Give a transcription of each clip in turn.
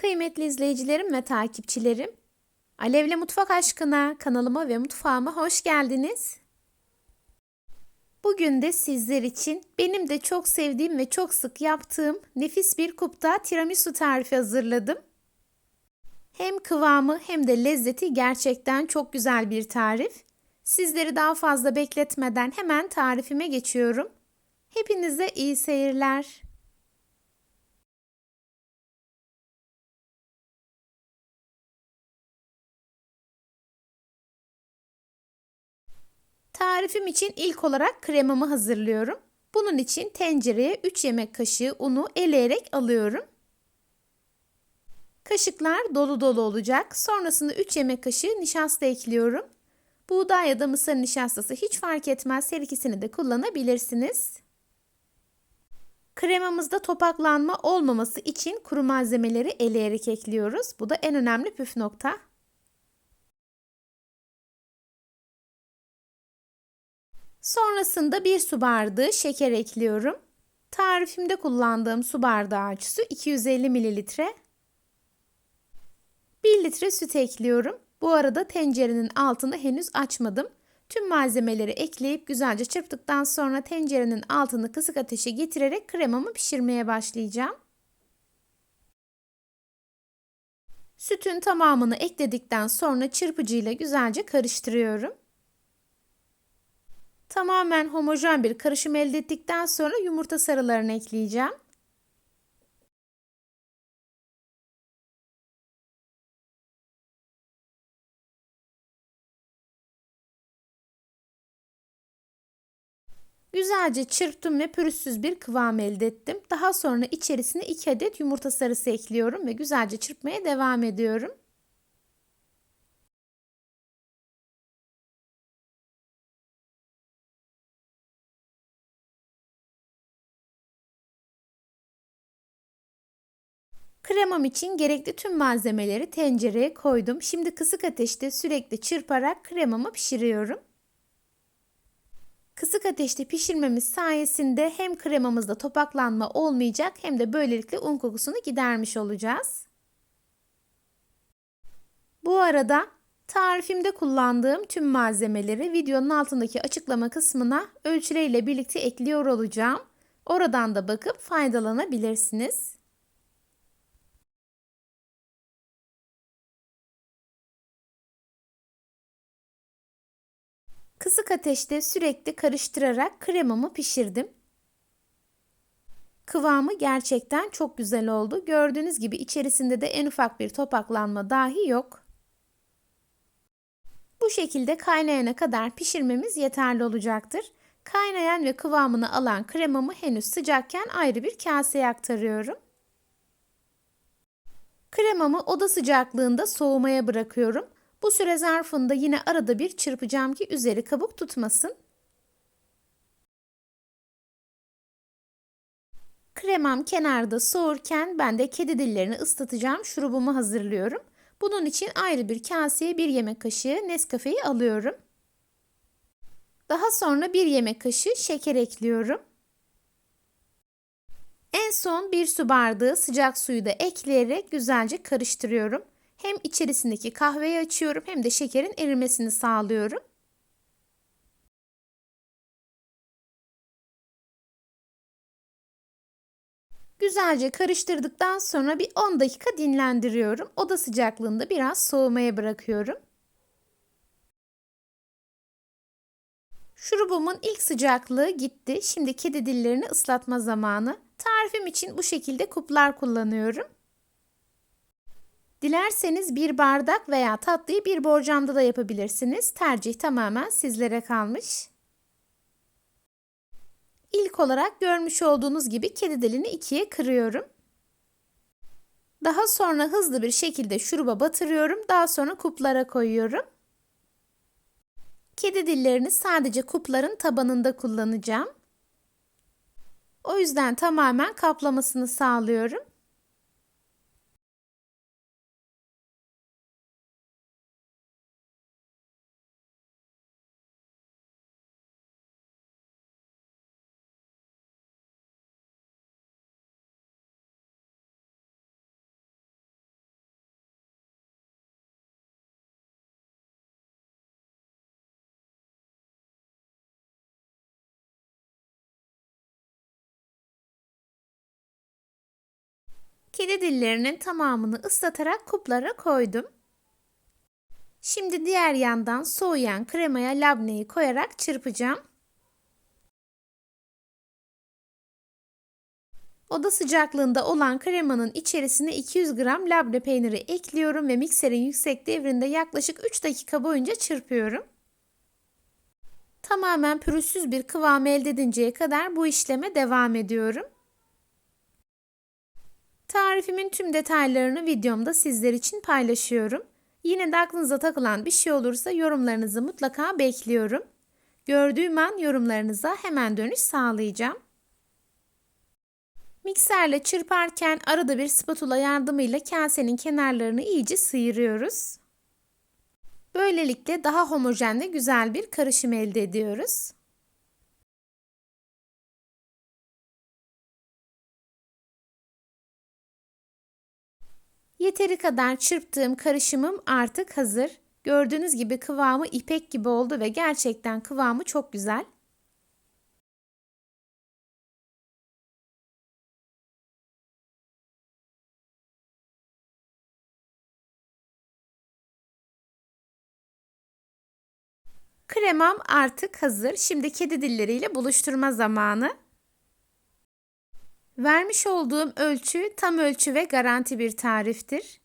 Kıymetli izleyicilerim ve takipçilerim, Alevle Mutfak Aşkına kanalıma ve mutfağıma hoş geldiniz. Bugün de sizler için benim de çok sevdiğim ve çok sık yaptığım nefis bir kupta tiramisu tarifi hazırladım. Hem kıvamı hem de lezzeti gerçekten çok güzel bir tarif. Sizleri daha fazla bekletmeden hemen tarifime geçiyorum. Hepinize iyi seyirler. Tarifim için ilk olarak kremamı hazırlıyorum. Bunun için tencereye 3 yemek kaşığı unu eleyerek alıyorum. Kaşıklar dolu dolu olacak. Sonrasında 3 yemek kaşığı nişasta ekliyorum. Buğday ya da mısır nişastası hiç fark etmez. Her ikisini de kullanabilirsiniz. Kremamızda topaklanma olmaması için kuru malzemeleri eleyerek ekliyoruz. Bu da en önemli püf nokta. Sonrasında bir su bardağı şeker ekliyorum. Tarifimde kullandığım su bardağı ölçüsü 250 mililitre. 1 litre süt ekliyorum. Bu arada tencerenin altını henüz açmadım. Tüm malzemeleri ekleyip güzelce çırptıktan sonra tencerenin altını kısık ateşe getirerek kremamı pişirmeye başlayacağım. Sütün tamamını ekledikten sonra çırpıcıyla güzelce karıştırıyorum. Tamamen homojen bir karışım elde ettikten sonra yumurta sarılarını ekleyeceğim. Güzelce çırptım ve pürüzsüz bir kıvam elde ettim. Daha sonra içerisine 2 adet yumurta sarısı ekliyorum ve güzelce çırpmaya devam ediyorum. Kremam için gerekli tüm malzemeleri tencereye koydum. Şimdi kısık ateşte sürekli çırparak kremamı pişiriyorum. Kısık ateşte pişirmemiz sayesinde hem kremamızda topaklanma olmayacak hem de böylelikle un kokusunu gidermiş olacağız. Bu arada tarifimde kullandığım tüm malzemeleri videonun altındaki açıklama kısmına ölçüleriyle birlikte ekliyor olacağım. Oradan da bakıp faydalanabilirsiniz. Kısık ateşte sürekli karıştırarak kremamı pişirdim. Kıvamı gerçekten çok güzel oldu. Gördüğünüz gibi içerisinde de en ufak bir topaklanma dahi yok. Bu şekilde kaynayana kadar pişirmemiz yeterli olacaktır. Kaynayan ve kıvamını alan kremamı henüz sıcakken ayrı bir kaseye aktarıyorum. Kremamı oda sıcaklığında soğumaya bırakıyorum. Bu süre zarfında yine arada bir çırpacağım ki üzeri kabuk tutmasın. Kremam kenarda soğurken ben de kedi dillerini ıslatacağım şurubumu hazırlıyorum. Bunun için ayrı bir kaseye bir yemek kaşığı Nescafe'yi alıyorum. Daha sonra bir yemek kaşığı şeker ekliyorum. En son bir su bardağı sıcak suyu da ekleyerek güzelce karıştırıyorum. Hem içerisindeki kahveyi açıyorum hem de şekerin erimesini sağlıyorum. Güzelce karıştırdıktan sonra bir 10 dakika dinlendiriyorum. Oda sıcaklığında biraz soğumaya bırakıyorum. Şurubumun ilk sıcaklığı gitti. Şimdi kedi dillerini ıslatma zamanı. Tarifim için bu şekilde kuplar kullanıyorum. Dilerseniz bir bardak veya tatlıyı bir borcamda da yapabilirsiniz. Tercih tamamen sizlere kalmış. İlk olarak görmüş olduğunuz gibi kedi dilini ikiye kırıyorum. Daha sonra hızlı bir şekilde şuruba batırıyorum. Daha sonra kuplara koyuyorum. Kedi dillerini sadece kupların tabanında kullanacağım. O yüzden tamamen kaplamasını sağlıyorum. Kedi dillerinin tamamını ıslatarak kuplara koydum. Şimdi diğer yandan soğuyan kremaya labneyi koyarak çırpacağım. Oda sıcaklığında olan kremanın içerisine 200 gram labne peyniri ekliyorum ve mikserin yüksek devrinde yaklaşık 3 dakika boyunca çırpıyorum. Tamamen pürüzsüz bir kıvam elde edinceye kadar bu işleme devam ediyorum. Tarifimin tüm detaylarını videomda sizler için paylaşıyorum. Yine de aklınıza takılan bir şey olursa yorumlarınızı mutlaka bekliyorum. Gördüğüm an yorumlarınıza hemen dönüş sağlayacağım. Mikserle çırparken arada bir spatula yardımıyla kasenin kenarlarını iyice sıyırıyoruz. Böylelikle daha homojen ve güzel bir karışım elde ediyoruz. Yeteri kadar çırptığım karışımım artık hazır. Gördüğünüz gibi kıvamı ipek gibi oldu ve gerçekten kıvamı çok güzel. Kremam artık hazır. Şimdi kedi dilleriyle buluşturma zamanı. Vermiş olduğum ölçü tam ölçü ve garanti bir tariftir.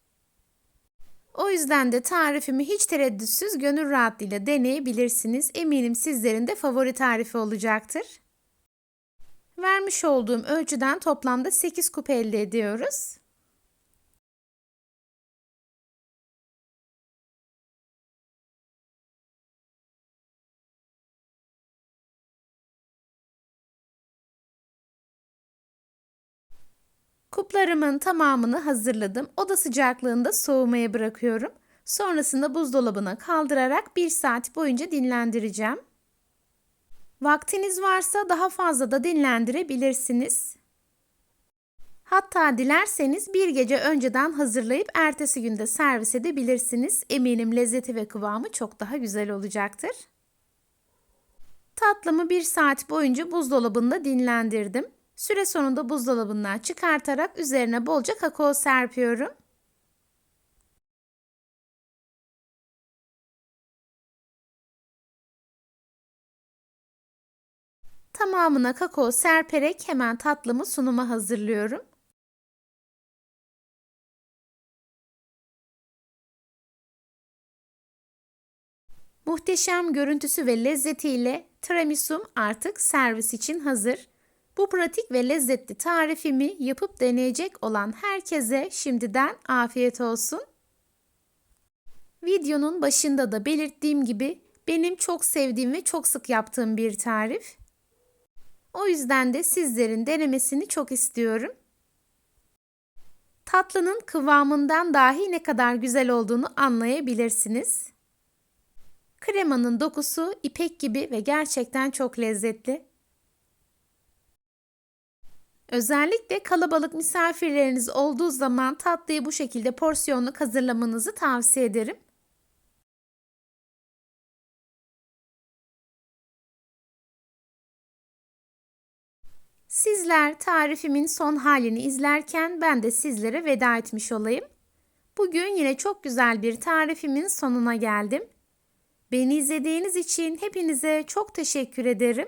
O yüzden de tarifimi hiç tereddütsüz gönül rahatlığıyla deneyebilirsiniz. Eminim sizlerin de favori tarifi olacaktır. Vermiş olduğum ölçüden toplamda 8 kup elde ediyoruz. Kuplarımın tamamını hazırladım. Oda sıcaklığında soğumaya bırakıyorum. Sonrasında buzdolabına kaldırarak 1 saat boyunca dinlendireceğim. Vaktiniz varsa daha fazla da dinlendirebilirsiniz. Hatta dilerseniz bir gece önceden hazırlayıp ertesi günde servis edebilirsiniz. Eminim lezzeti ve kıvamı çok daha güzel olacaktır. Tatlımı bir saat boyunca buzdolabında dinlendirdim. Süre sonunda buzdolabından çıkartarak üzerine bolca kakao serpiyorum. Tamamına kakao serperek hemen tatlımı sunuma hazırlıyorum. Muhteşem görüntüsü ve lezzetiyle tiramisum artık servis için hazır. Bu pratik ve lezzetli tarifimi yapıp deneyecek olan herkese şimdiden afiyet olsun. Videonun başında da belirttiğim gibi benim çok sevdiğim ve çok sık yaptığım bir tarif. O yüzden de sizlerin denemesini çok istiyorum. Tatlının kıvamından dahi ne kadar güzel olduğunu anlayabilirsiniz. Kremanın dokusu ipek gibi ve gerçekten çok lezzetli. Özellikle kalabalık misafirleriniz olduğu zaman tatlıyı bu şekilde porsiyonluk hazırlamanızı tavsiye ederim. Sizler tarifimin son halini izlerken ben de sizlere veda etmiş olayım. Bugün yine çok güzel bir tarifimin sonuna geldim. Beni izlediğiniz için hepinize çok teşekkür ederim.